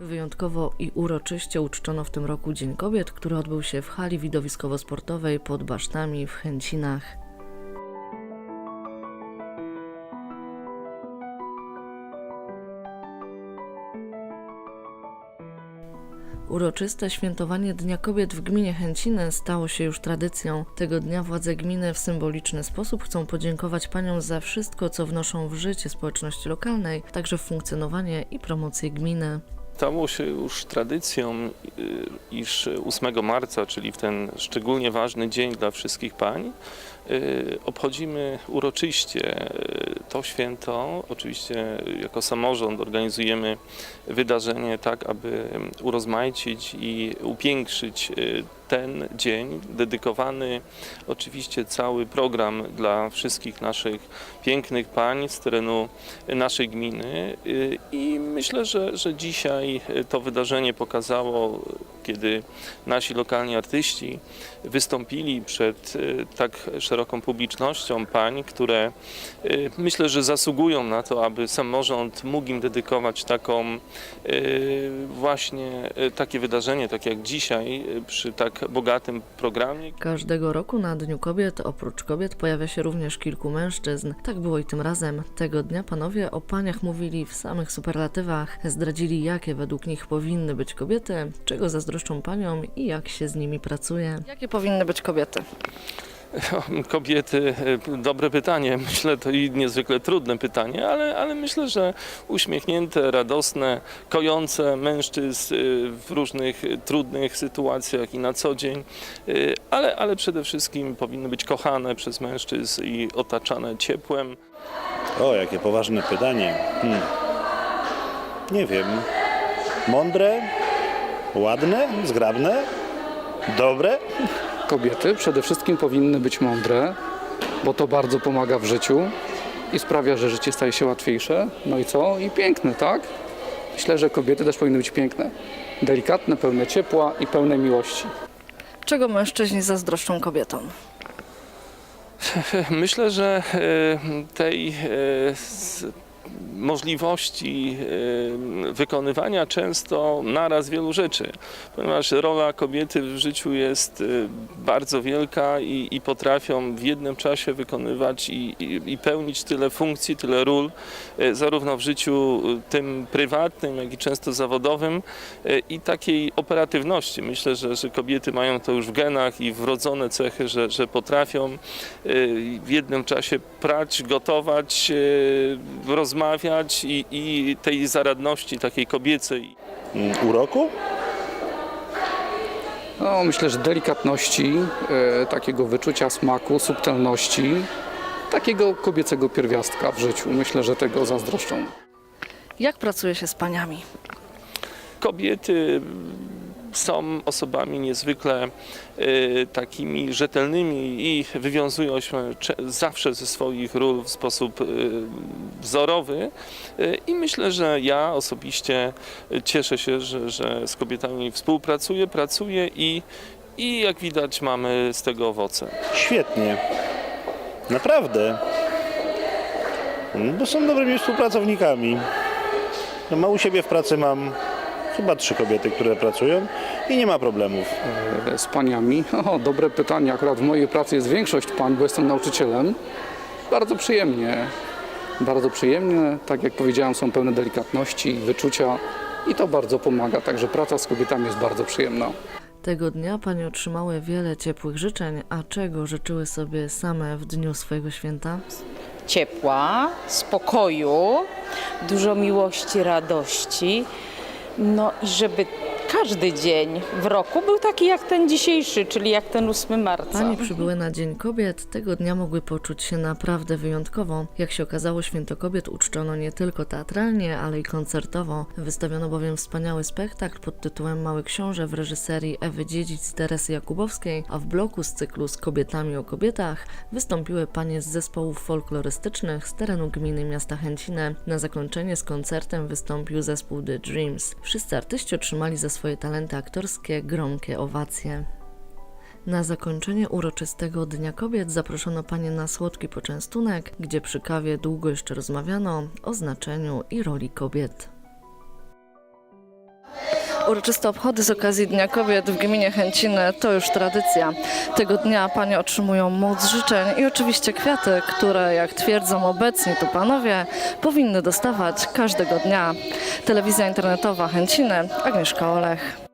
Wyjątkowo i uroczyście uczczono w tym roku Dzień Kobiet, który odbył się w hali widowiskowo-sportowej pod Basztami w Chęcinach. Uroczyste świętowanie Dnia Kobiet w gminie Chęciny stało się już tradycją. Tego dnia władze gminy w symboliczny sposób chcą podziękować paniom za wszystko, co wnoszą w życie społeczności lokalnej, także w funkcjonowanie i promocję gminy. Stało się już tradycją, y, iż 8 marca, czyli w ten szczególnie ważny dzień dla wszystkich pań, obchodzimy uroczyście y, to święto. Oczywiście jako samorząd organizujemy wydarzenie tak, aby urozmaicić i upiększyć y, ten dzień, dedykowany oczywiście cały program dla wszystkich naszych pięknych pań z terenu naszej gminy Y, i myślę, że, że dzisiaj y, to wydarzenie pokazało, kiedy nasi lokalni artyści wystąpili przed y, tak szeroką publicznością pań, które y, myślę, że zasługują na to, aby samorząd mógł im dedykować taką y, właśnie takie wydarzenie, tak jak dzisiaj przy tak bogatym programie. Każdego roku na Dniu Kobiet oprócz kobiet pojawia się również kilku mężczyzn. Tak było i tym razem. Tego dnia panowie o paniach mówili w samych superlatywach, zdradzili jakie według nich powinny być kobiety, czego zazdroszczą paniom i jak się z nimi pracuje. Jakie powinny być kobiety? Kobiety, e, dobre pytanie. Myślę, to i niezwykle trudne pytanie, ale, ale myślę, że uśmiechnięte, radosne, kojące mężczyzn e, w różnych trudnych sytuacjach i na co dzień, e, ale, ale przede wszystkim powinny być kochane przez mężczyzn i otaczane ciepłem. O, jakie poważne pytanie. Hmm. Nie wiem. Mądre? Ładne? Zgrabne? Dobre? Kobiety przede wszystkim powinny być mądre, bo to bardzo pomaga w życiu i sprawia, że życie staje się łatwiejsze. No i co? I piękne, tak? Myślę, że kobiety też powinny być piękne. Delikatne, pełne ciepła i pełne miłości. Czego mężczyźni zazdroszczą kobietom? Myślę, że e, tej e, możliwości wykonywania często naraz wielu rzeczy, ponieważ rola kobiety w życiu jest e, bardzo wielka i, i potrafią w jednym czasie wykonywać i, i, i pełnić tyle funkcji, tyle ról, e, zarówno w życiu e, tym prywatnym, jak i często zawodowym i takiej operatywności. Myślę, że, że kobiety mają to już w genach i wrodzone cechy, że, że potrafią w jednym czasie prać, gotować, e, rozmawiać i, i tej zaradności takiej kobiecej. Mm, Uroku? No, myślę, że delikatności, e, takiego wyczucia smaku, subtelności, takiego kobiecego pierwiastka w życiu. Myślę, że tego zazdroszczą. Jak pracuje się z paniami? Kobiety są osobami niezwykle e, takimi rzetelnymi i wywiązują się zawsze ze swoich ról w sposób e, wzorowy. E, I myślę, że ja osobiście cieszę się, że, że z kobietami współpracuję, pracuję i, i jak widać mamy z tego owoce. Świetnie. Naprawdę. Mm, Bo są dobrymi współpracownikami. No, ma u siebie w pracy mam chyba trzy kobiety, które pracują i nie ma problemów. E, Z paniami? O, dobre pytanie. Akurat w mojej pracy jest większość pań, bo jestem nauczycielem. Bardzo przyjemnie. Bardzo przyjemnie. Tak jak powiedziałem, są pełne delikatności, wyczucia i to bardzo pomaga. Także praca z kobietami jest bardzo przyjemna. Tego dnia panie otrzymały wiele ciepłych życzeń, a czego życzyły sobie same w dniu swojego święta? ciepła, spokoju, dużo miłości, radości. No i żeby każdy dzień w roku był taki jak ten dzisiejszy, czyli jak ten 8 marca. Panie przybyły na Dzień Kobiet, tego dnia mogły poczuć się naprawdę wyjątkowo. Jak się okazało, Święto Kobiet uczczono nie tylko teatralnie, ale i koncertowo. Wystawiono bowiem wspaniały spektakl pod tytułem Mały Książę w reżyserii Ewy Dziedzic Teresy Jakubowskiej, a w bloku z cyklu z kobietami o kobietach wystąpiły panie z zespołów folklorystycznych z terenu gminy miasta Chęcine. Na zakończenie z koncertem wystąpił zespół The Dreams. Wszyscy artyści otrzymali za swoje talenty aktorskie gromkie owacje. Na zakończenie uroczystego Dnia Kobiet zaproszono panie na słodki poczęstunek, gdzie przy kawie długo jeszcze rozmawiano o znaczeniu i roli kobiet. Uroczyste obchody z okazji Dnia Kobiet w gminie Chęciny to już tradycja. Tego dnia panie otrzymują moc życzeń i oczywiście kwiaty, które, jak twierdzą obecni tu panowie, powinny dostawać każdego dnia. Telewizja internetowa Chęciny, Agnieszka Olech.